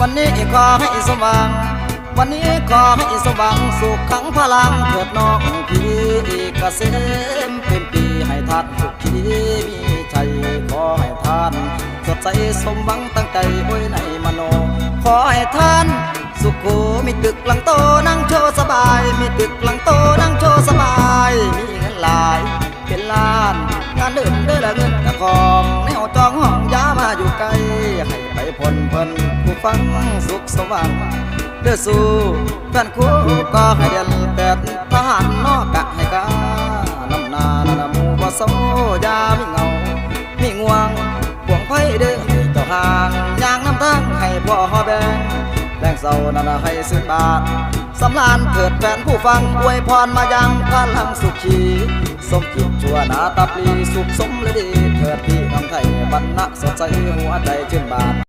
วันนี้ขอให้สมหวังวันนี้ขอให้สมหวังสุขขังพลังเถิดน้องพี่เกษมเป็นปีให้ท่านสุขีมีชัยขอให้ท่านสดใสสมหวังตั้งใจไว้ในมโน ขอให้ท่านสุขมีตึกหลังโตนั่งโชว์สบาย มีตึกหลังโตนั่งโชว์สบาย มีเงินหลาย เป็นล้าน งานเดินเด้อละเงินกระของแนวจองห้องยามาอยู่ไกล ให้ไปพลเพิ่นผู้ฟังสุขสว่างเด้อสู้กันคู่ก็ให้เดือนแปดทหารนอกกะให้กาน้ำนานามูบ่โซยามีเงา มีง่วงพวงไผ่เด้อเจ้าห่างย่างน้ำทางให้พ่อแบงแรงเศร้านั่นให้ซื้อบาทสำลานเถิดแฟนผู้ฟังอวยพรมายังพลังสุขีสมจิตชั่วนาตาปลีสุขสมฤดีเถิดพี่น้องไทย ณะสดใสหัวใจชื่นบาน